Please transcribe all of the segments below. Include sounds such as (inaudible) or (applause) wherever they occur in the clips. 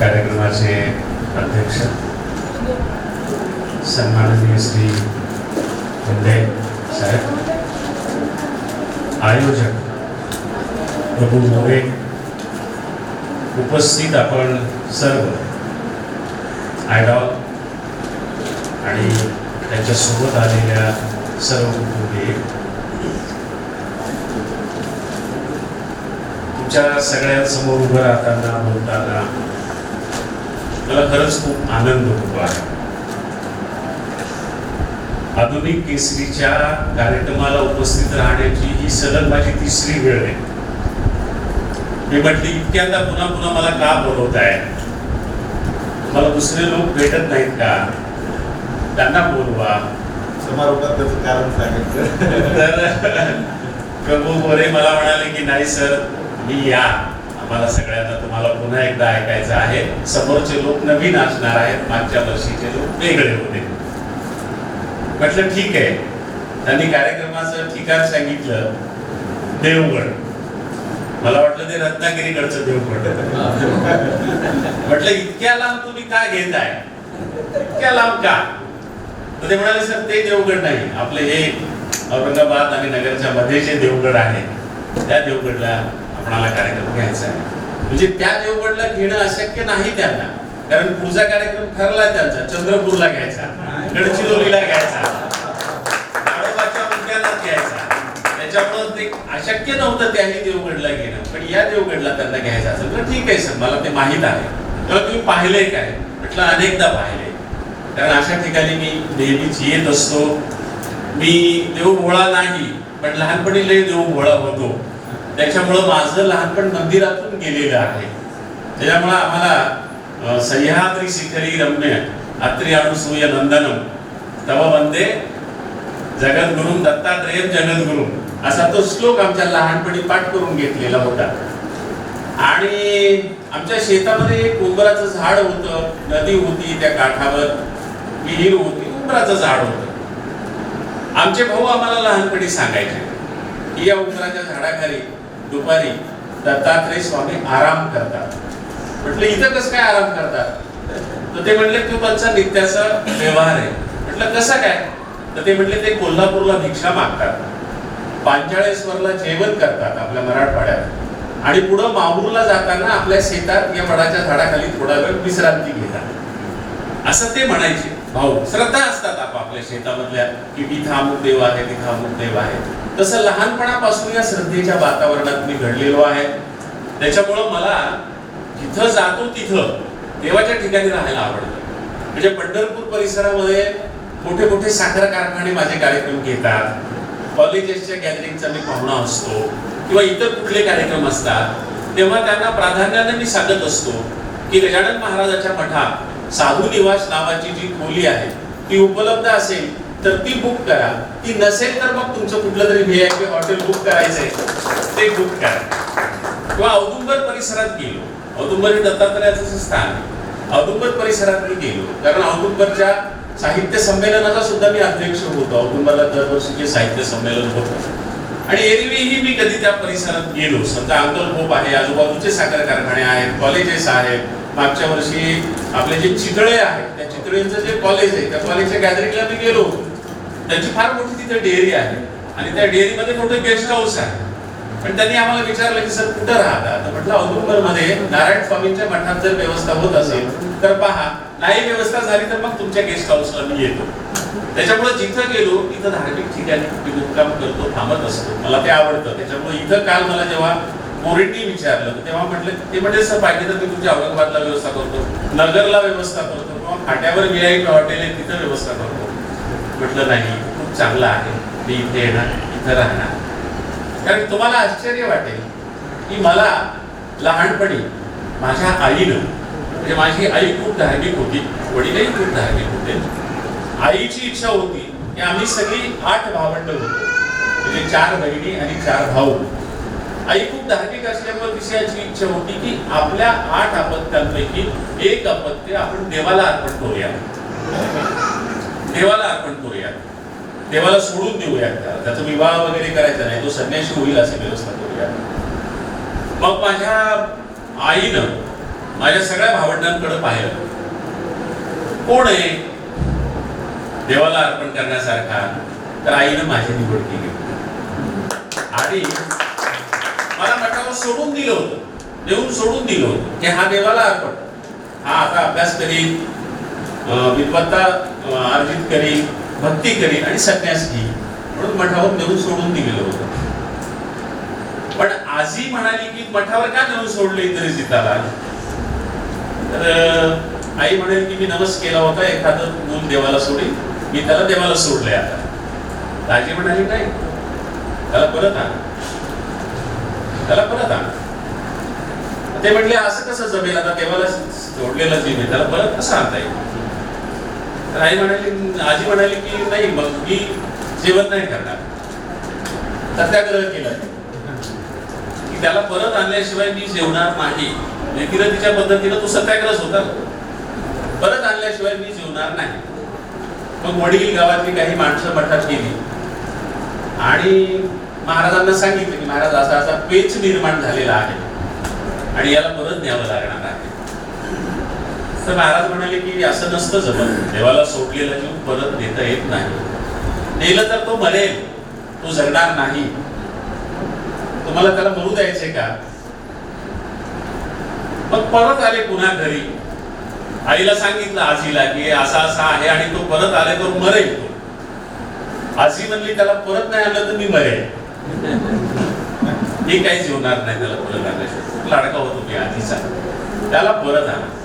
कार्यक्रमाचे अध्यक्ष सन्माननीय श्री शिंदे साहेब आयोजक प्रभू मोरे उपस्थित आपण सर्व आयडॉल आणि त्यांच्यासोबत आलेल्या सर्व कुटुंबीय तुमच्या सगळ्यांसमोर उभं राहताना बोलताना मला खरंच खूप आनंद होतो आहे. आधुनिक केसरीच्या कार्यक्रमाला उपस्थित राहण्याची ही सलग माझी तिसरी वेळ आहे. मी म्हटली इतक्यांदा पुन्हा पुन्हा मला का बोलवत आहे मला दुसरे लोक भेटत नाहीत का? त्यांना बोलवा. समारोपात त्याचं कारण सांगितलं. तर प्रभू मोरे मला म्हणाले की नाही सर मी या. आम्हाला सगळ्यांना मला पुन्हा एकदा ऐकायचं आहे. समोरचे लोक नवीन असणार आहेत मागच्या वर्षीचे लोक वेगळे होते. म्हटलं ठीक आहे. त्यांनी कार्यक्रमाचं ठिकाण सांगितलं देवगड. मला वाटलं ते रत्नागिरीकडचं देवगड म्हटलं इतक्या लांब तुम्ही का घेताय? इतक्या लांब का? तर ते म्हणाले सर ते देवगड नाही. आपले हे औरंगाबाद आणि नगरच्या मध्ये जे देवगड आहे. त्या देवगडला आपणाला कार्यक्रम घ्यायचा आहे. म्हणजे त्या देवगडला घेणं अशक्य नाही त्यांना. कारण पुढचा कार्यक्रम ठरला त्यांचा. चंद्रपूरला घ्यायचा. गडचिरोलीला घ्यायचा. उद्यानात घ्यायचा. त्याच्यामुळं ते अशक्य नव्हतं त्याही देवगडला घेणं. पण या देवगडला त्यांना घ्यायचं असेल तर ठीक आहे सर. मला ते माहीत आहे. तेव्हा तुम्ही पाहिले काय? म्हटलं अनेकदा पाहिले. कारण अशा ठिकाणी मी नेहमीच येत असतो. मी देवभोळा नाही पण लहानपणी लय देवभोळा होतो. त्याच्यामुळं माझं लहानपण मंदिरातून गेलेलं आहे. त्याच्यामुळं आम्हाला सह्याद्री शिखरी रम्य अत्रि अनुसूय नंदनम तव वंदे जगद्गुरु दत्तात्रेय जगद्गुरु असा तो श्लोक आमच्या लहानपणी पाठ करून घेतलेला होता. आणि आमच्या शेतामध्ये एक उंबराचं झाड होतं. नदी होती त्या काठावर विहीर होती उंबराचं झाड होतं. आमचे भाऊ आम्हाला लहानपणी सांगायचे की या उंबराच्या झाडाखाली दुपारी दत्तात्रय स्वामी आराम करतात. म्हटलं इथं कसं काय आराम करतात? तर ते म्हणले तो त्यांचा नित्याचा व्यवहार आहे. म्हटलं कसं काय? तर ते म्हटले ते कोल्हापूरला भिक्षा मागतात. पांचाळेश्वरला जेवण करतात आपल्या मराठवाड्यात. आणि पुढं माहूरला जाताना आपल्या शेतात या वडाच्या झाडाखाली थोडा वेळ विश्रांती घेतात. असं ते म्हणायचे. भाऊ श्रद्धा असतात आपापल्या शेतामधल्या की इथं अमुक देव आहे तिथं अमुक देव आहे. तसं लहानपणापासून या श्रद्धेच्या वातावरणात मी घडलेलो आहे. त्याच्यामुळं मला जिथं जातो तिथं देवाच्या ठिकाणी राहायला आवडतं. म्हणजे पंढरपूर परिसरामध्ये मोठे मोठे साखर कारखाने माझे कार्यक्रम घेतात. कॉलेजेसच्या गॅदरिंगचा मी पाहुणा असतो किंवा इतर कुठले कार्यक्रम असतात. तेव्हा त्यांना प्राधान्याने मी सांगत असतो की गजानन महाराजाच्या मठात साधू निवास नावाची जी खोली आहे ती उपलब्ध असेल तर ती बुक करा. ती नसेल तर मग तुमचं कुठलं तरी V I P hotel book करायचंय. ते बुक करा. किंवा औदुंबर परिसरात गेलो. औदुंबर हे दत्तात्रयाचं स्थान औदुंबर परिसरात मी गेलो. कारण औदुंबरच्या साहित्य संमेलनाचा सुद्धा मी अध्यक्ष होतो. औदुंबरला दरवर्षीचे साहित्य संमेलन होतं. आणि एरवीही मी कधी त्या परिसरात गेलो. समजा अंकलखोप आहे आजूबाजूचे साखर कारखाने आहेत कॉलेजेस आहेत. मागच्या वर्षी आपले जे चितळे आहेत त्या चितळेंचं जे कॉलेज आहे त्या कॉलेजच्या गॅदरिंगला मी गेलो होतो. त्यांची फार मोठी तिथे डेअरी आहे. आणि त्या डेअरीमध्ये मोठं गेस्ट हाऊस आहे. पण त्यांनी आम्हाला विचारलं की सर कुठं राहता? तर म्हटलं औदुंबरमध्ये नारायण स्वामींच्या मठात जर व्यवस्था होत असेल तर पहा नाही व्यवस्था झाली तर मग तुमच्या गेस्ट हाऊसला मी येतो. त्याच्यामुळे जिथं गेलो तिथं धार्मिक ठिकाणी मी मुक्काम करतो थांबत असतो. मला ते आवडतं. त्याच्यामुळे इथं काल मला जेव्हा मोरेंनी विचारलं तेव्हा म्हटलं ते म्हणजे सर पाहिजे तर मी तुमच्या औरंगाबादला व्यवस्था करतो नगरला व्यवस्था करतो किंवा फाट्यावर व्ही आय हॉटेल आहे तिथं व्यवस्था करतो. म्हटलं नाही खूप चांगलं आहे. मी इथे येणार इथं राहणार. कारण तुम्हाला आश्चर्य वाटेल की मला लहानपणी माझ्या आईनं म्हणजे माझी आई खूप धार्मिक होती वडीलही खूप धार्मिक होते. आईची इच्छा होती की आम्ही सगळी आठ भावंड होतो. म्हणजे चार बहिणी आणि चार भाऊ. आई खूप धार्मिक असल्यामुळे विषयाची अशी इच्छा होती की आपल्या आठ अपत्यांपैकी एक अपत्य आपण देवाला अर्पण करूया. देवाला अर्पण करूया देवाला सोडून देऊया त्याचा विवाह वगैरे करायचा नाही. तो संन्याशी होईल अशी व्यवस्था करूया मग माझ्या आईनं माझ्या सगळ्या भावंडांकडे पाहिलं. कोण आहे? देवाला अर्पण करण्यासारखा. तर आईनं माझी निवड केली. आणि मला मठावर सोडून दिलं होतं. देऊन सोडून दिलं होतं. की हा देवाला अर्पण. हा आता अभ्यास करील विद्वत्ता अर्जित करील भक्ती करील आणि संन्यास घेईल म्हणून मठावर नेऊन सोडून दिलेलं होतं. पण आजी म्हणाली की मठावर का नेऊन सोडले इतर सीताला? तर आई म्हणाली की मी नमस केला होता एखादं मूल देवाला सोडेल मी त्याला देवाला सोडलंय आता. आजी म्हणाली नाही. त्याला परत आण. त्याला परत आण. ते म्हटले असं कसं जमेल? आता देवाला सोडलेलं जीव आहे त्याला परत कसं आणता येईल? आई म्हणाली आजी म्हणाली की नाही मग मी जेवण नाही करणार. सत्याग्रह केला की त्याला परत आणल्याशिवाय मी जेवणार नाही. म्हणजे तिनं तिच्या पद्धतीनं तो सत्याग्रह होता. परत आणल्याशिवाय मी जेवणार नाही. मग वडील गावातली काही माणसं मठात गेली आणि महाराजांना सांगितलं की महाराज असा असा पेच निर्माण झालेला आहे. आणि याला परत न्यावं लागणार तर महाराज म्हणाले की असं नसतं जमत. देवाला सोडलेला जीव परत नेता येत नाही. नेलं तर तो मरेल. तो जगणार नाही. तुम्हाला त्याला मरू द्यायचे का? मग परत आले पुन्हा घरी. आईला सांगितलं आजीला की असा असा आहे आणि तो परत आले तर मरेल तो. आजी म्हणली त्याला परत नाही आलं तर मी मरेल. मी काही जेवणार नाही त्याला परत आल्याशिवाय लाडका होतो मी आजीचा. त्याला परत आला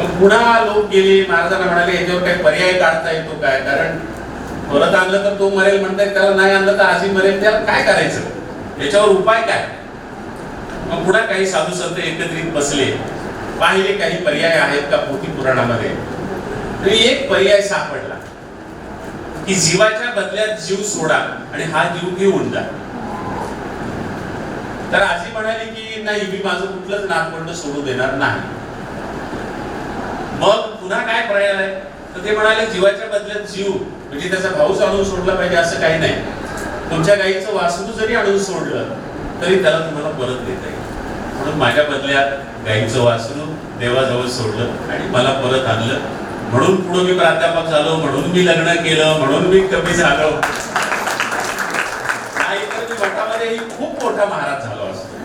मग पुन्हा लोक गेले महाराजांना म्हणाले याच्यावर काही पर्याय काढता येतो काय? कारण परत आणलं तर तो मरेल म्हणताय त्याला नाही आणलं तर आजी मरेल त्याला काय करायचं? याच्यावर उपाय काय? मग पुन्हा काही साधू संत एकत्रित बसले. पाहिले काही पर्याय आहेत का पोथी पुराणामध्ये एक पर्याय सापडला की जीवाच्या बदल्यात जीव सोडा आणि हा जीव घेऊन जा. तर आजी म्हणाली की नाही मी माझं कुठलंच नातवंड सोडू देणार नाही. मग पुन्हा काय पर्याय आहे तर ते म्हणाले जीवाच्या बदल्यात जीव. म्हणजे त्याचा भाऊच आणून सोडला पाहिजे असं काही नाही. तुमच्या गाईचं वासरू जरी आणून सोडलं तरी त्याला तुम्हाला परत देता येईल. म्हणून माझ्या बदल्यात गाईचं वासरू देवाजवळ सोडलं आणि मला परत आणलं. म्हणून पुढे मी प्राध्यापक झालो म्हणून मी लग्न केलं म्हणून मी कमी झालो. नाही तर मी मठामध्ये खूप मोठा महाराज झालो असतो.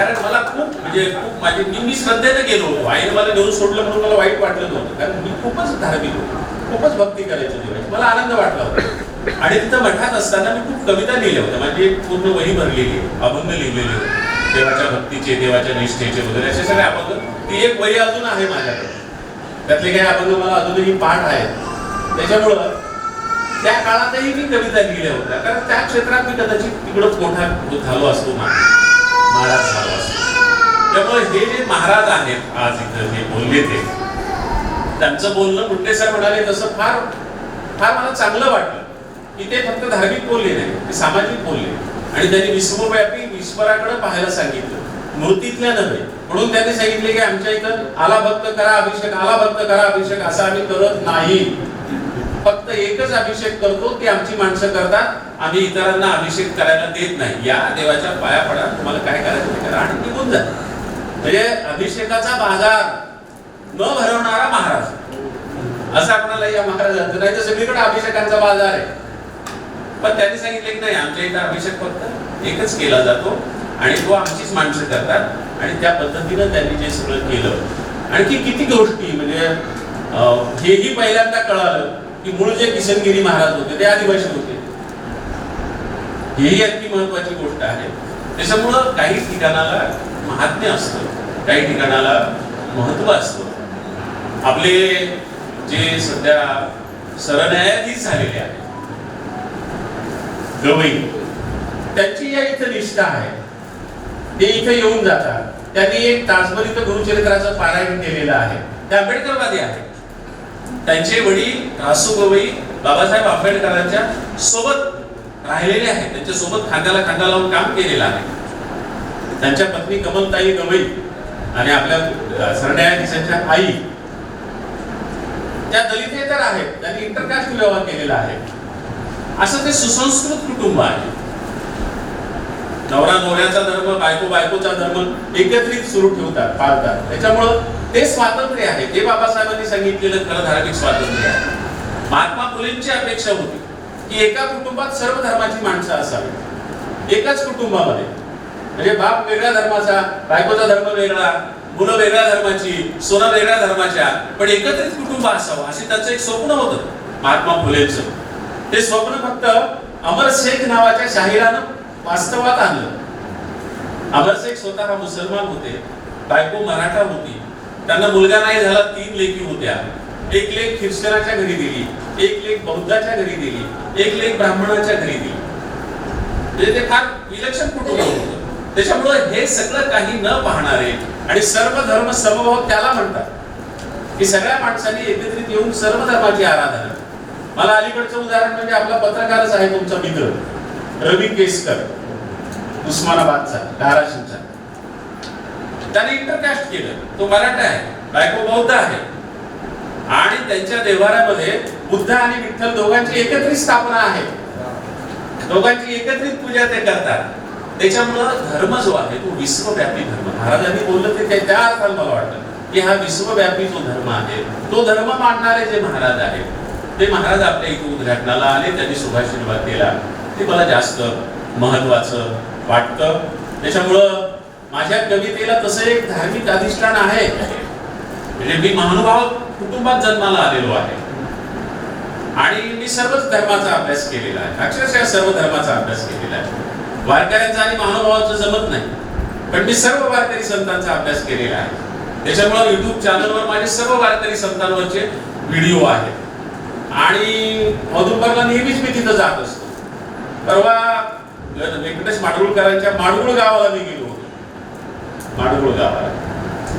कारण मला खूप म्हणजे खूप माझे मी मी श्रद्धेने गेलो होतो. आईने मला नेऊन सोडलं म्हणून मला वाईट वाटलं नव्हतं. कारण मी खूपच धार्मिक होतो. खूपच भक्ती करायचो देवाची मला आनंद वाटला होता. आणि तिथं मठात असताना मी खूप कविता लिहिल्या होत्या. माझी एक पूर्ण वही भरलेली अभंग लिहिलेले होते. देवाच्या भक्तीचे देवाच्या निष्ठेचे वगैरे असे सगळे अभंग. ती एक वही अजून आहे माझ्याकडे. त्यातले काही अभंग मला अजूनही पाठ आहेत. त्याच्यामुळं त्या काळातही मी कविता लिहिल्या होत्या. कारण त्या क्षेत्रात मी कदाचित तिकडं मोठा झालो असतो माझा महाराज झाला. असतो त्यामुळे हे जे महाराज आहेत आज इथं जे बोलले ते त्यांचं बोलणं मुंडे साहेब म्हणाले तसं फार फार मला चांगलं वाटलं. की ते फक्त धार्मिक बोलले नाही ते सामाजिक बोलले. आणि त्यांनी विश्वव्यापी ईश्वराकडे पाहायला सांगितलं. मूर्तीतल्या नव्हे म्हणून त्यांनी सांगितले की आमच्या इथं आला भक्त करा अभिषेक आला भक्त करा अभिषेक असं आम्ही करत नाही. फक्त एकच अभिषेक करतो ते आमची माणसं करतात. आम्ही इतरांना अभिषेक करायला देत नाही. या देवाच्या पाया पडा तुम्हाला काय करायचं करा आणि निघून जा. म्हणजे अभिषेकाचा बाजार न भरवणारा महाराज. असं आपल्याला या महाराजांचं नाही तर सगळीकडे अभिषेकांचा बाजार आहे. पण त्यांनी सांगितले की नाही आमच्या इथं अभिषेक फक्त एकच केला जातो आणि तो आमचीच माणसं करतात. आणि त्या पद्धतीनं त्यांनी जे सगळं केलं. आणखी किती गोष्टी म्हणजे हेही पहिल्यांदा कळालं. की मूळ जे किशनगिरी महाराज होते ते आदिवासी होते. हेही अगदी महत्वाची गोष्ट आहे. त्याच्यामुळं काही ठिकाणाला महात्म्य असतं काही ठिकाणाला महत्त्व असतं. आपले जे सध्या सरन्यायाधीश झालेले आहेत गवई त्यांची या इथं निष्ठा आहे. ते इथं येऊन जातात. त्यांनी एक तासभर इथं गुरुचरित्राचं पारायण केलेलं आहे. ते आंबेडकरवादी आहेत. त्यांचे वडील रासू गवई बाबासाहेब आंबेडकरांच्या सोबत राहिलेले आहेत. त्यांच्यासोबत खांद्याला खांदा लावून काम केलेलं आहे. त्यांच्या पत्नी कमलताई गवई आणि आपल्या सरन्यायाधीशांच्या आई. त्या दलितेतर आहेत. त्यांनी इंटरकास्ट विवाह केलेला आहे. असं ते सुसंस्कृत कुटुंब आहे. नवरा नवऱ्याचा धर्म बायको बायकोचा धर्म एकत्रित सुरू ठेवतात पाळतात. त्याच्यामुळं ते स्वातंत्र्य आहे. ते बाबासाहेबांनी सांगितलेलं खरं धार्मिक स्वातंत्र्य आहे. महात्मा फुलेंची अपेक्षा होती की एका कुटुंबात सर्व धर्माची माणसं असावी. एकाच कुटुंबामध्ये. म्हणजे बाप वेगळ्या धर्माचा बायकोचा धर्म वेगळा मुलं वेगळ्या धर्माची सोनं वेगळ्या धर्माच्या पण एकत्रित कुटुंब असावं असे त्यांचं एक स्वप्न होतं. महात्मा फुलेंचं. ते स्वप्न फक्त अमर शेख नावाच्या शाहिरानं वास्तवात आणलं अमर स्वतः मुसलमान होते बायको मराठा होती. त्यांना मुलगा नाही झाला तीन लेखी होत्या. एक लेख ख्रिश्चनाच्या घरी दिली एक लेख बौद्धाच्या घरी दिली एक लेख ब्राह्मणाच्या घरी दिली म्हणजे ते फार विलक्षण कुटुंब होतं. त्याच्यामुळं हे सगळं काही न पाहणारे आणि सर्व धर्म समभाव त्याला म्हणतात. की सगळ्या माणसांनी एकत्रित येऊन सर्व धर्माची आराधना. मला अलीकडचं उदाहरण म्हणजे आपला पत्रकारच आहे तुमचा मित्र. रवी केसकर उस्मानाबादचा धाराशिवचा. त्याने इंटरकास्ट केलं. तो मराठा आहे बायको बौद्ध आहे. आणि त्यांच्या देवाऱ्यामध्ये बुद्ध आणि विठ्ठल दोघांची एकत्रित स्थापना आहे. दोघांची एकत्रित पूजा ते करतात. त्याच्यामुळं धर्म जो आहे तो विश्वव्यापी धर्म. महाराजांनी बोललं ते त्या- त्या मला वाटतं की हा विश्वव्यापी जो धर्म आहे तो धर्म मानणारे जे महाराज आहेत ते महाराज आपल्या इथे उद्घाटनाला आले त्यांनी शुभाशीर्वाद केला ते मला जास्त महत्वाचं वाटतं. त्याच्यामुळं माझ्या कवितेला तसं एक धार्मिक अधिष्ठान आहे. म्हणजे मी महानुभाव कुटुंबात जन्माला आलेलो आहे. आणि मी सर्वच धर्माचा अभ्यास केलेला आहे. अक्षरशः सर्व धर्माचा अभ्यास केलेला आहे. वारकऱ्यांचा आणि महानुभावाचं जमत नाही. पण मी सर्व वारकरी संतांचा अभ्यास केलेला आहे. त्याच्यामुळे युट्यूब चॅनलवर माझे सर्व वारकरी संतांवरचे व्हिडिओ आहेत. आणि औदुंबरला नेहमीच मी तिथं जात असतो. परवा व्यंकटेश माडगुळकरांच्या माडगुळ गावाला मी गेलो होतो. माडगुळ गावाला.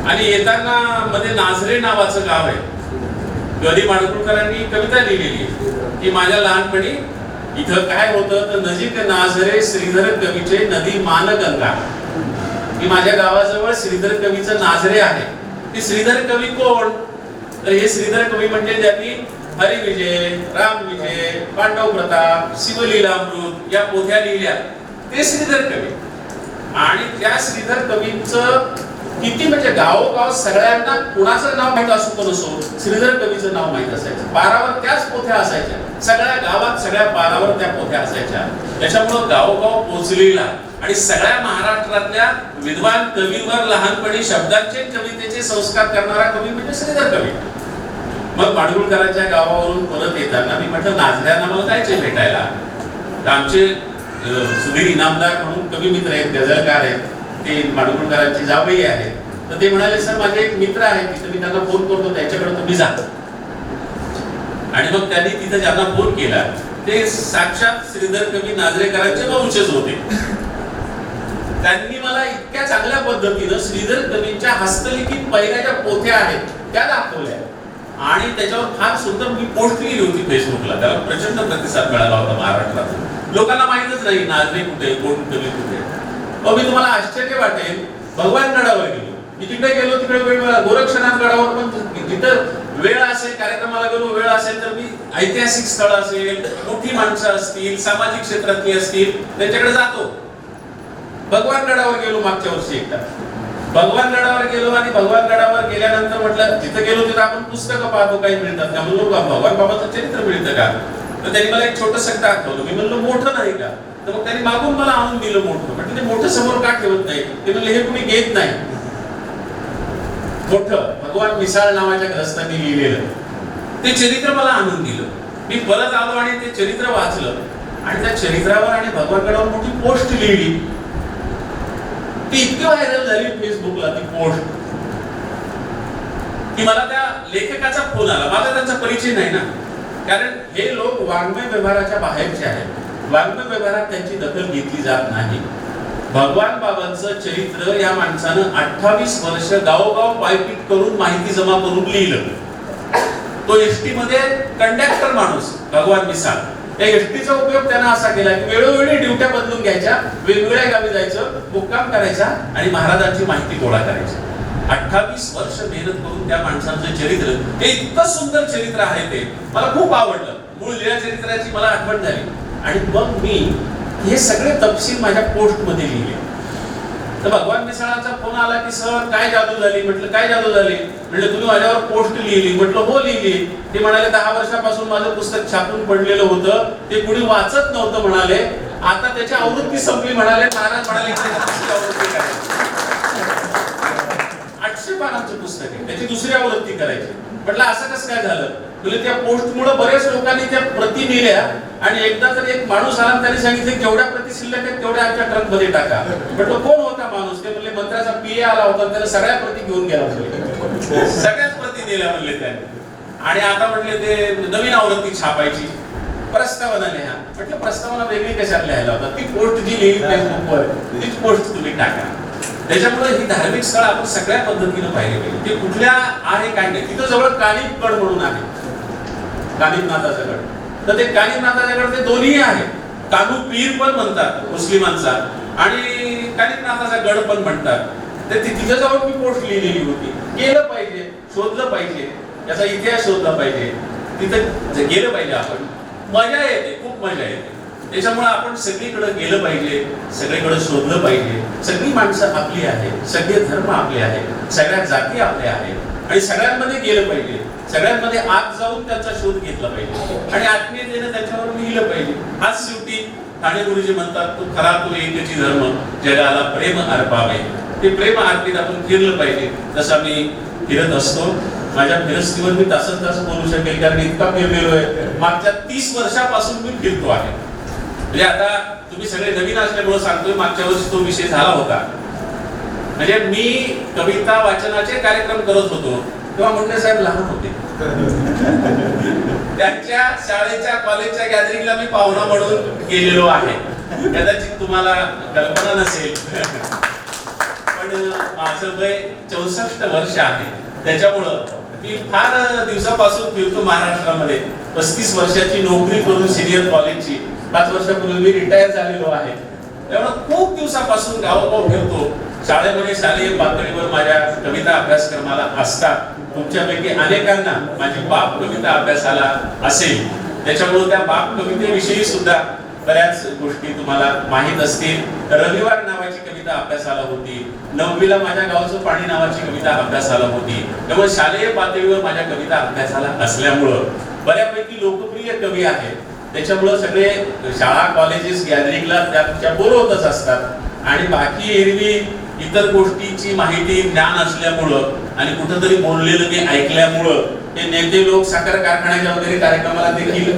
आणि येताना मध्ये नाझरे नावाचं गाव आहे. गदी माडगुळकरांनी कविता लिहिलेली की माझ्या लहानपणी इथं काय होतं? तर नजीक नाझरे श्रीधर कवीचे नदी मानगंगा. की माझ्या गावाजवळ श्रीधर कवीचं नाझरे आहे. ते श्रीधर कवी कोण? तर हे श्रीधर कवी म्हणजे ज्यांनी हरिविजय रामविजय पांडव प्रताप शिवलीलामृत या पोथ्या लिहिल्या. ते श्रीधर कवी. आणि त्या श्रीधर कवींच किती म्हणजे गावोगाव सगळ्यांना कुणाचं नाव माहीत असू पण असो श्रीधर कवीचं नाव माहीत असायचं. बारावर त्याच पोथ्या असायच्या. सगळ्या गावात सगळ्या पारावर त्या पोथ्या असायच्या. त्याच्यामुळं गावोगाव पोचलेला. आणि सगळ्या महाराष्ट्रातल्या विद्वान कवींवर लहानपणी शब्दांचे कवितेचे संस्कार करणारा कवी म्हणजे श्रीधर कवी. मग माडगुळकरांच्या गावावरून परत येताना मी म्हटलं नाचण्याला मला जायचे भेटायला. तर आमचे सुधीर इनामदार म्हणून कवी मित्र आहेत गझलकार आहेत ते माडगुळकरांची जावई आहेत. तर ते म्हणाले सर माझे एक मित्र आहेत तिथे मी त्यांना फोन करतो त्याच्याकडे तुम्ही जा. आणि मग त्यांनी तिथे ज्यांना फोन केला ते साक्षात श्रीधर कवी नाजरेकरांचे वंशज होते. त्यांनी मला इतक्या चांगल्या पद्धतीनं श्रीधर कवींच्या हस्तलिखित पहिल्या ज्या पोथ्या आहेत त्या दाखवल्या. आणि त्याच्यावर फार सुंदर मी पोस्ट लिहिली होती फेसबुकला. त्याला प्रचंड प्रतिसाद मिळाला होता महाराष्ट्रात लोकांना माहितच नाही नाजरे कुठे कोण कवी कुठे मग मी तुम्हाला आश्चर्य वाटेल भगवान गडावर गेलो. मी तिकडे गेलो तिकडे वेळ गोरक्षनाथ गडावर पण तिथं वेळ असेल कार्यक्रमाला गेलो वेळ असेल तर मी ऐतिहासिक स्थळ असेल मोठी माणसं असतील सामाजिक क्षेत्रातली असतील त्यांच्याकडे जातो. भगवान गडावर गेलो मागच्या वर्षी एकदा. भगवान गडावर गेलो आणि भगवान गडावर गेल्यानंतर म्हटलं तिथं गेलो तिथं आपण पुस्तकं पाहतो काही मिळतात का? म्हणलो भगवान बाबाचं चरित्र मिळतं का? तर त्यांनी मला एक छोटस दाखवलं मी म्हणलो मोठं नाही का? तर मग त्यांनी मागून मला आणून दिलं मोठं. म्हटलं ते मोठं समोर का ठेवत नाही? ते म्हणले हे कुणी घेत नाही. मोठं. भगवान मिसाळ नावाच्या ग्रस्तांनी लिहिलेलं. ते चरित्र मला आणून दिलं. मी परत आलो आणि ते चरित्र वाचलं. आणि त्या चरित्रावर आणि भगवानगडावर मोठी पोस्ट लिहिली. ती इतकी व्हायरल झाली फेसबुकला ती पोस्ट की मला त्या लेखकाचा फोन आला. माझा त्यांचा परिचय नाही ना. कारण हे लोक वाङ्मय व्यवहाराच्या बाहेरचे आहेत. वाङ्मय व्यवहारात त्यांची दखल घेतली जात नाही. भगवान बाबांचं चरित्र या माणसानं अठ्ठावीस वर्ष गावोगाव पायपीट करून माहिती जमा करून लिहिलं. तो एसटी मध्ये कंडक्टर माणूस भगवान मिसाळ त्या एसटीचा उपयोग त्यांना असा केला की वेळोवेळी ड्युट्या बदलून घ्यायच्या वेगवेगळ्या गावी जायचं मुक्काम करायचा आणि महाराजांची माहिती गोळा करायची. अठ्ठावीस वर्ष मेहनत करून त्या माणसांचं चरित्र हे इतकं सुंदर चरित्र आहे ते मला खूप आवडलं. मूळ लीळा चरित्राची मला आठवण झाली. आणि मग मी हे सगळे तपशील माझ्या पोस्टमध्ये लिहिले. तर भगवान मिसाळाचा फोन आला की सर काय जादू झाली? म्हटलं काय जादू झाली? म्हणजे तुम्ही माझ्यावर पोस्ट लिहिली म्हटलं हो लिहिली. ते म्हणाले दहा वर्षापासून माझं पुस्तक छापून पडलेलं होतं. ते कुणी वाचत नव्हतं म्हणाले. आता त्याची आवृत्ती संपली म्हणाले. नाराज म्हणाले आवृत्ती करायची. आठशे पानांचं पुस्तक आहे. त्याची दुसरी आवृत्ती करायची. म्हटलं असं कसं काय झालं? म्हणजे त्या पोस्टमुळे बऱ्याच लोकांनी त्या प्रती लिहिल्या आणि एकदा तर एक माणूस आला त्यांनी सांगितलं जेवढ्या प्रति शिल्लक आहेत तेवढ्या आमच्या ट्रकमध्ये टाका. म्हटलं कोण होता माणूस? ते म्हणले मंत्र्याचा पीए आला होता त्याला सगळ्या प्रती घेऊन गेला म्हणले सगळ्याच प्रती दिल्या म्हणले त्याने. आणि आता म्हटले ते नवीन आवृत्ती छापायची. प्रस्तावना लिहा. म्हटलं प्रस्तावना वेगळी कशात लिहायला होता ती पोस्ट जी लिहिली फेसबुकवर तीच पोस्ट तुम्ही टाका. त्याच्यामुळे ही धार्मिक स्थळ आपण सगळ्या पद्धतीनं पाहिली पाहिजे. ते कुठल्या आहे काय नाही. तिथं जवळ कानिप म्हणून आहे. कानिपनाथाचा गड तर ते कानिपनाथाचा गड ते दोन्ही आहे. कानू पीर पण म्हणतात मुस्लिमांचा. आणि कानिपनाथाचा गड पण म्हणतात. तर ती तिथं जवळ मी पोस्ट लिहिलेली होती. केलं पाहिजे शोधलं पाहिजे. त्याचा इतिहास शोधला पाहिजे. तिथं गेलं पाहिजे आपण. मजा येते खूप मजा येते. त्याच्यामुळे आपण सगळीकडे गेलं पाहिजे सगळीकडे शोधलं पाहिजे. सगळी माणसं आपली आहेत सगळे धर्म आपले आहेत सगळ्या जाती आपल्या आहेत. आणि सगळ्यांमध्ये गेलं पाहिजे. सगळ्यांमध्ये आत जाऊन त्याचा शोध घेतला पाहिजे. आणि आत्मीयतेने त्याच्यावर लिहिलं पाहिजे. आज शेवटी ठाणे गुरुजी म्हणतात तू खरा तू एकची धर्म जगाला प्रेम अर्पावे. ते प्रेम अर्पित आपण फिरलं पाहिजे. जसं मी फिरत असतो माझ्या फिरस्तीवर मी तासन तास बोलू शकेल कारण इतका फिरलेलो आहे. मागच्या तीस वर्षापासून मी फिरतो आहे. म्हणजे आता तुम्ही सगळे नवीन असल्यामुळे सांगतोय मागच्या वर्षी तो विषय झाला होता. म्हणजे मी कविता वाचनाचे कार्यक्रम करत होतो तेव्हा मुंडे साहेब लहान होते. (laughs) त्यांच्या शाळेच्या कॉलेजच्या गॅदरिंगला मी पाहुणा म्हणून गेलेलो आहे. कदाचित तुम्हाला कल्पना नसेल. पण माझं वय चौसष्ट वर्ष आहे. त्याच्यामुळं मी फार दिवसापासून फिरतो महाराष्ट्रामध्ये. पस्तीस वर्षाची नोकरी करून सिनियर कॉलेजची. पाच वर्षापूर्वी मी रिटायर झालेलो आहे. त्यामुळे खूप दिवसापासून गावोगाव फिरतो. शाळेमध्ये शालेय पातळीवर माझ्या कविता अभ्यासक्रमाला असतात. तुमच्यापैकी अनेकांना माझी बाप कविता अभ्यासाला असेल. त्याच्यामुळे त्या बाप कवितेविषयी सुद्धा बऱ्याच गोष्टी तुम्हाला माहीत असतील. रविवार नावाची कविता अभ्यासाला होती. नववीला माझ्या गावाचं पाणी नावाची कविता अभ्यासाला होती. त्यामुळे शालेय पातळीवर माझ्या कविता अभ्यासाला असल्यामुळं बऱ्यापैकी लोकप्रिय कवी आहेत. त्याच्यामुळं सगळे शाळा कॉलेजेस गॅदरिंगला त्या बोलवतच असतात. आणि बाकी एरवी इतर गोष्टीची माहिती ज्ञान असल्यामुळं आणि कुठंतरी बोललेलं ते ऐकल्यामुळं हे नेते लोक साखर कारखान्याच्या वगैरे कार्यक्रमाला देखील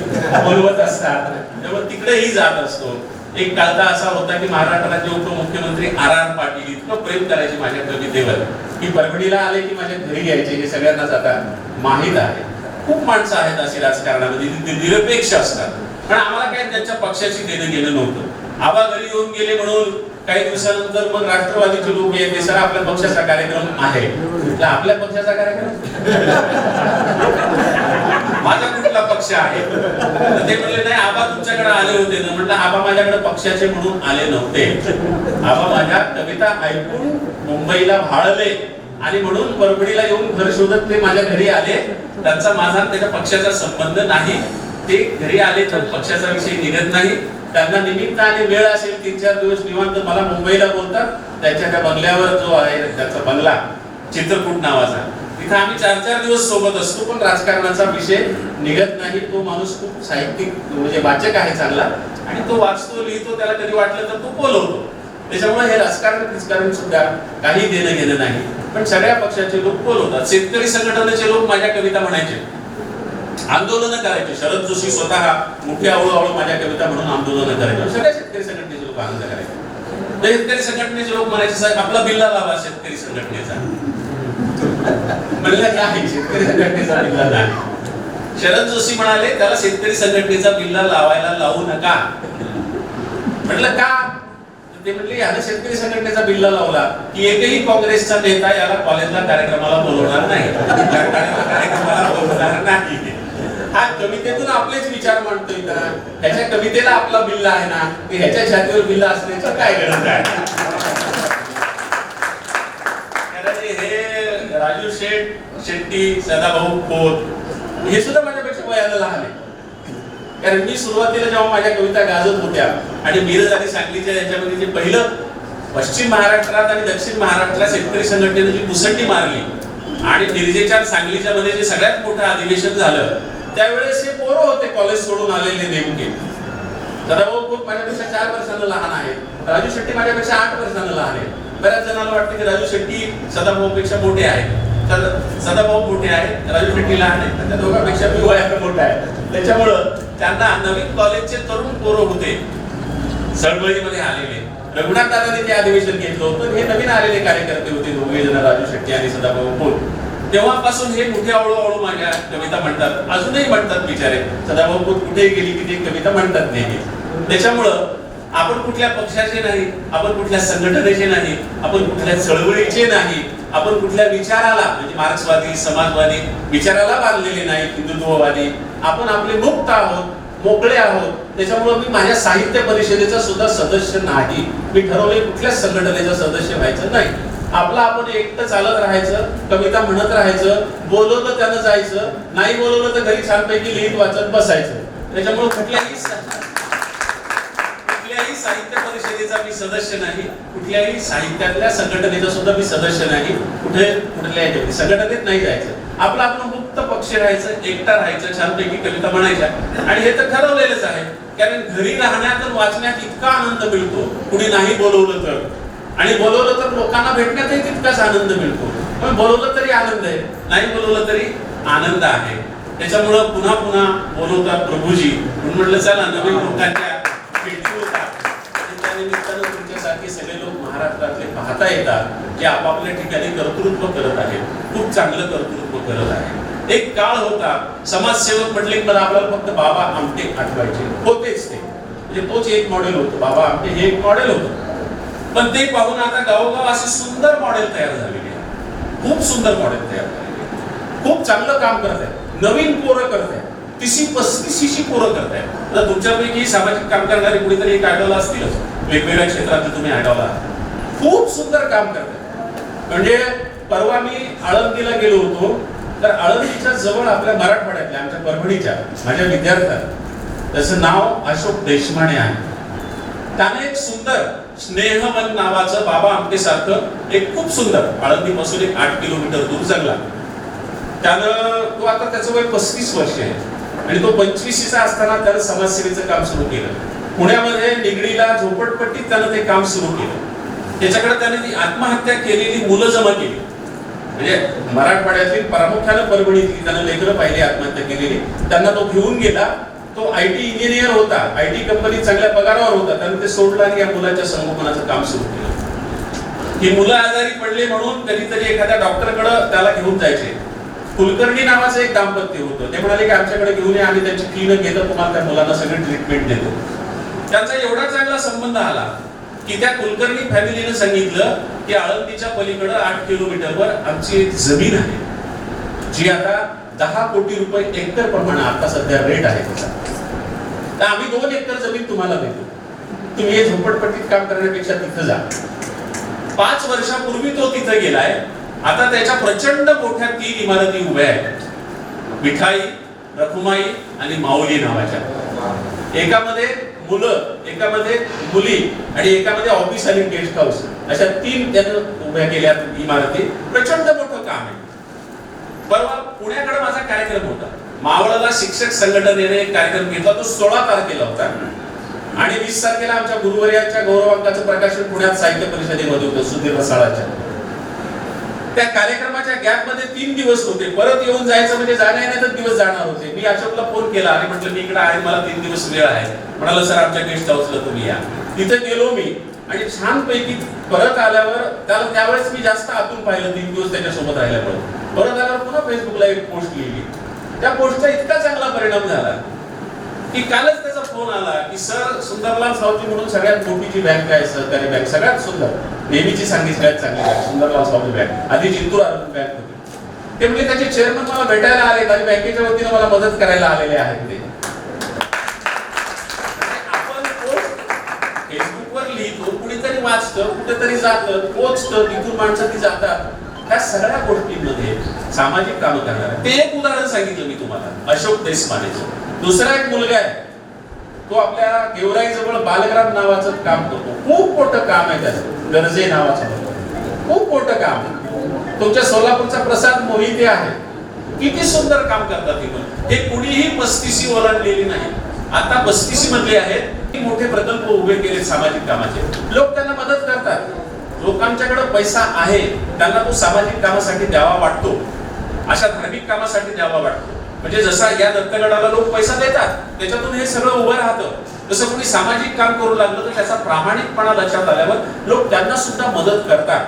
बोलवत असतात. त्यामुळे तिकडेही जात असतो. एक कालता असा होता की महाराष्ट्र राज्य उपमुख्यमंत्री आर आर पाटील इतकं प्रेम करायचे माझ्या कवितेवर. की परभणीला आले की माझ्या घरी यायचे हे सगळ्यांनाच आता माहीत आहे. खूप माणसं आहेत अशी राजकारणामध्ये जी निरपेक्ष असतात. पण आम्हाला काय त्यांच्या पक्षाशी देणं गेलं नव्हतं. आबा घरी येऊन गेले म्हणून काही दिवसानंतर मग राष्ट्रवादीचे लोक येते सर आपल्या पक्षाचा कार्यक्रम आहे. तर आपल्या पक्षाचा कार्यक्रम? माझा कुठला पक्ष आहे? ते म्हणले नाही आबा तुमच्याकडे आले होते ना. म्हटलं आबा माझ्याकडे पक्षाचे म्हणून आले नव्हते. आबा माझ्या कविता ऐकून मुंबईला भाळले. आणि म्हणून परभणीला येऊन घर शोधत ते माझ्या घरी आले. त्यांचा माझा त्याच्या पक्षाचा संबंध नाही. ते घरी आले तर पक्षाचा विषय निघत नाही. त्यांना निमित्त आणि वेळ असेल तीन चार दिवस निवांत मला मुंबईला बोलतात. त्यांच्या त्या बंगल्यावर जो आहे त्याचा बंगला चित्रकूट नावाचा. तिथे आम्ही चार चार दिवस सोबत असतो पण राजकारणाचा विषय निघत नाही. तो माणूस खूप साहित्यिक म्हणजे वाचक आहे चांगला. आणि तो वाचतो लिहितो त्याला कधी वाटलं तर तो बोलवतो. त्याच्यामुळे हे राजकारण राजकारण सुद्धा काही देणं घेणं नाही. पण सगळ्या पक्षाचे लोक बोलवतात शेतकरी संघटनेचे लोक माझ्या कविता म्हणायचे. आंदोलन करायचे. शरद जोशी स्वतः मोठी हळूहळू माझ्या कविता म्हणून आंदोलन करायचे. सगळ्या शेतकरी संघटनेचे लोक आनंद करायचे. तर शेतकरी संघटनेचे लोक म्हणायचे साहेब आपला बिल्ला लावा शेतकरी संघटनेचा. म्हणलं नाही शेतकरी संघटनेचा बिल्ला नाही. शरद जोशी म्हणाले त्याला शेतकरी संघटनेचा बिल्ला लावायला लावू नका. म्हटलं का? ते म्हणले यानं शेतकरी संघटनेचा बिल्ला लावला. की एकही काँग्रेसचा नेता याला कॉलेजला कार्यक्रमाला बोलवणार नाही. कार्यक्रमाला बोलवणार नाही. हा कवितेतून आपलेच विचार मांडतोय का ह्याच्या कवितेला आपला बिल्ला आहे ना ह्याच्या छातीवर बिल्ला असण्याची काय गरज आहे? हे राजू शेठ शेट्टी सदाभाऊ खोत हे सुद्धा माझ्यापेक्षा वयाला लहान आहे कारण मी सुरुवातीला जेव्हा माझ्या कविता गाजत होत्या आणि मिरज आणि सांगलीच्या याच्यामध्ये जे पहिलं पश्चिम महाराष्ट्रात आणि दक्षिण महाराष्ट्रात शेतकरी संघटनेने जी मुसंडी मारली आणि निर्जेच्या सांगलीच्या मध्ये जे सगळ्यात मोठं अधिवेशन झालं त्यावेळेस हे पोरं होते कॉलेज सोडून आलेले नेमके. सदाभाऊ खूप माझ्यापेक्षा चार वर्षांना लहान आहे? राजू शेट्टी माझ्यापेक्षा आठ वर्षांना लहान आहे. बऱ्याच जणांना वाटतं की राजू शेट्टी सदाभाऊपेक्षा मोठे आहेत. तर सदाभाऊ मोठे आहेत राजू शेट्टी लहान आहेत. त्या दोघांपेक्षा मी वयाकडे मोठा आहे त्याच्यामुळं त्यांना नवीन कॉलेजचे तरुण पोरं होते. चळवळीमध्ये आलेले. रघुनाथ दादाने ते अधिवेशन घेतलं होतं. हे नवीन आलेले कार्यकर्ते होते दोघे जण राजू शेट्टी आणि सदाभाऊ खोत. तेव्हापासून हे मोठे हळूहळू माझ्या कविता म्हणतात अजूनही म्हणतात बिचारे. सदाभाऊ खोत कुठेही गेली की ते कविता म्हणतात नेहमी. त्याच्यामुळं आपण कुठल्या पक्षाचे नाही आपण कुठल्या संघटनेचे नाही आपण कुठल्या चळवळीचे नाही आपण कुठल्या विचाराला म्हणजे मार्क्सवादी समाजवादी विचाराला बांधलेले नाही हिंदुत्ववादी आपण आपले मुक्त आहोत. मोकळे आहोत. त्याच्यामुळे मी माझ्या साहित्य परिषदेचा सुद्धा सदस्य नाही. मी ठरवले कुठल्याच संघटनेचा सदस्य व्हायचं नाही. आपला आपण एकटं चालत राहायचं कविता म्हणत राहायचं बोलवलं त्यानं जायचं नाही बोलवलं तर घरी छानपैकी लिहित वाचत बसायचं. त्याच्यामुळे कुठल्याही कुठल्याही साहित्य परिषदेचा मी सदस्य नाही. कुठल्याही साहित्यातल्या संघटनेचा सुद्धा मी सदस्य नाही. कुठे कुठल्या संघटनेत नाही जायचं. आपलं आपण पक्षी राहायचं एकटा राहायचं छानपैकी कविता म्हणायच्या. आणि हे तर ठरवलेलंच आहे. कारण घरी राहण्यात वाचण्यात इतका आनंद मिळतो. कुणी नाही बोलवलं तर. आणि बोलवलं तर लोकांना भेटण्यातही तितकाच आनंद मिळतो. पण बोलवलं तरी आनंद आहे. नाही बोलवलं तरी आनंद आहे. त्याच्यामुळं पुन्हा पुन्हा बोलवतात प्रभूजी. म्हणून म्हटलं चला नवीन लोकांच्या भेटी होतात. तुमच्यासारखे सगळे लोक महाराष्ट्रातले पाहता येतात की आपापल्या ठिकाणी कर्तृत्व करत आहेत. खूप चांगलं कर्तृत्व करत आहे एक काळ होता समाजसेवक म्हटले की मला आपल्याला फक्त बाबा आमटे आठवायचे. होतेच ते. म्हणजे तोच एक मॉडेल होतं. बाबा आमटे हे एक मॉडेल होतं. पण ते पाहून आता गावोगाव असे सुंदर मॉडेल तयार झालेले आहे. खूप सुंदर मॉडेल तयार झालेले खूप चांगलं काम करत आहे. नवीन पोरं करत आहे. तिशी पस्तीशीची पोरं करत आहे. आता तुमच्यापैकी सामाजिक काम करणारे कुणीतरी एक आयडॉल असतीलच. वेगवेगळ्या क्षेत्रात तुम्ही आढळला खूप सुंदर काम करत म्हणजे परवा मी आळंदीला गेलो होतो. तर आळंदीच्या जवळ आपल्या मराठवाड्यातल्या आमच्या परभणीच्या माझ्या विद्यार्थ्यात त्याचं नाव अशोक देशमाने आहे. त्याने एक सुंदर स्नेहवन नावाचं बाबा आमटे सारखं एक खूप सुंदर आळंदीपासून एक आठ किलोमीटर दूर जगला त्यानं तो आता त्याचं वय पस्तीस वर्ष आहे. आणि तो पंचवीसीचा असताना त्यानं समाजसेवेचं काम सुरू केलं. पुण्यामध्ये निगडीला झोपडपट्टीत त्यानं ते काम सुरू केलं. त्याच्याकडे त्याने ती आत्महत्या केलेली मुलं जमा केली. म्हणजे मराठवाड्यातली प्रामुख्यानं परभणीतली त्यानं लेकरं पाहिली आत्महत्या केलेली त्यांना तो घेऊन गेला. तो आय टी इंजिनियर होता. आय टी कंपनी चांगल्या पगारावर होता. त्यानं ते सोडलं आणि या मुलाच्या संगोपनाचं काम सुरू केलं. ही मुलं आजारी पडले म्हणून कधीतरी एखाद्या डॉक्टरकडे त्याला घेऊन जायचे. कुलकर्णी नावाचं एक दाम्पत्य होतं. ते म्हणाले की आमच्याकडे घेऊन या आम्ही त्यांची क्लिनिक घेतो तुम्हाला त्या मुलांना सगळी ट्रीटमेंट देतो. त्यांचा एवढा चांगला संबंध आला. की त्या कुलकर्णी फॅमिलीने सांगितलं की आळंदीच्या पलीकडे आठ किलोमीटरवर आमची एक जमीन आहे. जी आता दहा कोटी रुपये एकर प्रमाणे आता सध्या रेट आहे त्याचा. तर आम्ही दोन एकर जमीन तुम्हाला देतो. तुम्ही हे झोपडपट्टीत काम करण्यापेक्षा तिथं जा. पाच वर्षापूर्वी तो तिथं गेलाय. आता त्याच्या प्रचंड मोठ्या तीन इमारती उभ्या आहेत. मिठाई रखुमाई आणि माऊली नावाच्या. एकामध्ये मुलं एकामध्ये मुली आणि एकामध्ये ऑफिस आणि गेस्ट हाऊस अशा तीन त्यानं उभ्या केल्या इमारती. प्रचंड मोठं काम आहे. परवा पुण्याकडे माझा कार्यक्रम होता. मावळाला शिक्षक संघटनेने एक कार्यक्रम घेतला तो सोळा तारखेला होता. आणि वीस तारखेला आमच्या गुरुवर्याच्या गौरवांकाचं प्रकाशन पुण्यात साहित्य परिषदेमध्ये होतं सुधीर रसाळाच्या. त्या कार्यक्रमाच्या गॅपमध्ये तीन दिवस होते. परत येऊन जायचं म्हणजे जाण्या येण्यातच दिवस जाणार होते. मी अशोकला फोन केला आणि म्हटलं मी इकडे आहे मला तीन दिवस वेळ आहे. म्हणाला सर आमच्या गेस्ट हाऊसला तुम्ही या. तिथे गेलो मी आणि छानपैकी परत आल्यावर त्याला त्यावेळेस मी जास्त आतून पाहिलं तीन दिवस त्याच्यासोबत राहिल्यामुळे. परत आल्यावर पुन्हा फेसबुकला एक पोस्ट लिहिली. त्या पोस्टचा इतका चांगला परिणाम झाला. की कालच त्याचा फोन आला की सर सुंदरलाल सावजी म्हणून सगळ्यात मोठी जी बँक आहे सहकारी बँक सगळ्यात सुंदर. नेहमीची सांगली सगळ्यात चांगली बँक सुंदरलाल सावजी बँक आधी जिंतूर अर्बन बँक होती. ते म्हणजे त्याचे चेअरमन मला भेटायला आले आणि बँकेच्या वतीने मला मदत करायला आलेले आहेत ते. आपण फेसबुकवर लिहितो कुणीतरी वाचतं कुठेतरी जातं पोचतं तिथून माणसं ती जातात. ह्या सगळ्या गोष्टींमध्ये सामाजिक कामं करणार. ते एक उदाहरण सांगितलं मी तुम्हाला अशोक देशपांडेचं. दुसरा एक मुलगा आहे. तो आपल्या गेवराईजवळ बालग्राम नावाचं काम करतो. खूप मोठं काम आहे त्याचं. गरजे नावाचं. खूप मोठं काम आहे. तुमच्या सोलापूरचा प्रसाद मोहिते आहे. किती सुंदर काम करतात ते पण. हे कुणीही पस्तीसी ओलांडलेली नाही. आता पस्तीसी मधले आहेत. की मोठे प्रकल्प उभे केले सामाजिक कामाचे. लोक त्यांना मदत करतात. लोकांच्याकडे पैसा आहे. त्यांना तो सामाजिक कामासाठी द्यावा वाटतो. अशा धार्मिक कामासाठी द्यावा वाटतो. म्हणजे जसा या दत्तगडाला लोक पैसा देतात त्याच्यातून हे सगळं उभं राहतं. जसं कोणी सामाजिक काम करू लागलं तर त्याचा प्रामाणिकपणा लक्षात आल्यावर लोक त्यांना सुद्धा मदत करतात.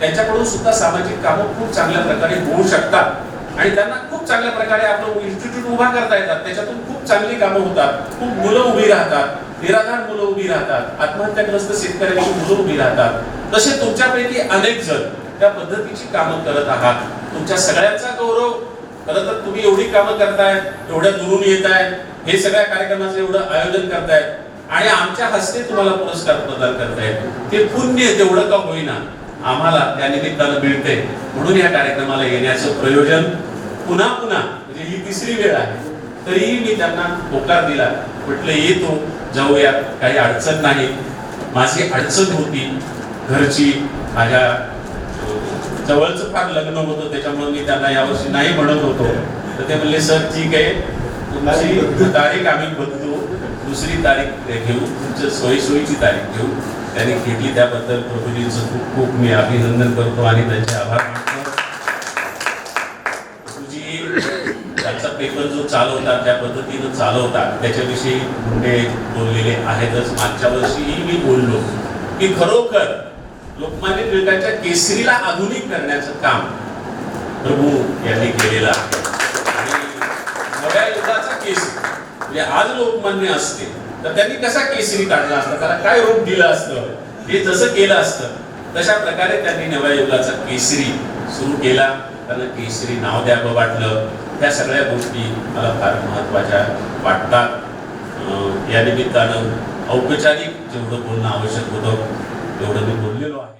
त्यांच्याकडून सुद्धा सामाजिक कामं खूप चांगल्या प्रकारे होऊ शकतात. आणि त्यांना खूप चांगल्या प्रकारे आपलं इन्स्टिट्यूट उभा करता येतात. त्याच्यातून खूप चांगली कामं होतात. खूप मुलं उभी राहतात. निराधार मुलं उभी राहतात. आत्महत्याग्रस्त शेतकऱ्यांची मुलं उभी राहतात. तसे तुमच्यापैकी अनेक जण त्या पद्धतीची कामं करत आहात. तुमच्या सगळ्यांचा गौरव खरं तर तुम्ही एवढी कामं करताय एवढ्या दुरून येत आहे हे सगळ्या कार्यक्रमाचं एवढं आयोजन करतायत आणि आमच्या हस्ते तुम्हाला पुरस्कार प्रदान करतायत ते पुण्य तेवढं का होईना. आम्हाला त्या निमित्तानं मिळते म्हणून या कार्यक्रमाला येण्याचं प्रयोजन पुन्हा पुन्हा म्हणजे ही तिसरी वेळ आहे. तरीही मी त्यांना होकार दिला. म्हटलं येतो जाऊया काही अडचण नाही. माझी अडचण होती. घरची माझ्या जवळचं फार लग्न होतं त्याच्यामुळे मी त्यांना यावर्षी नाही म्हणत होतो. तर ते म्हणले सर ठीक आहे. तुमची तारीख आम्ही बदलू दुसरी तारीख घेऊ. तुमच्या सोयीसोयीची तारीख घेऊ. त्यांनी घेतली. त्याबद्दल प्रभूजींचं खूप खूप मी अभिनंदन करतो आणि त्यांचे आभार मानतो. पेपर जो चालवतात त्या पद्धतीनं चालवतात. त्याच्याविषयी मुंडे बोललेले आहेतच. मागच्या वर्षीही मी बोललो की खरोखर लोकमान्य टिळकांच्या केसरीला आधुनिक करण्याचं काम प्रभू यांनी केलेलं आहे. आणि नव्या युगाचा केसरी म्हणजे आज लोकमान्य असते तर त्यांनी कसा केसरी काढला असता त्याला काय रूप दिलं असतं हे जसं केलं असतं तशा प्रकारे त्यांनी नव्या युगाचा केसरी सुरू केला. त्यांना केसरी नाव द्यावं वाटलं. त्या सगळ्या गोष्टी मला फार महत्त्वाच्या वाटतात. या निमित्तानं औपचारिक जेवढं बोलणं आवश्यक होतं तेवढं मी बोललेलो आहे.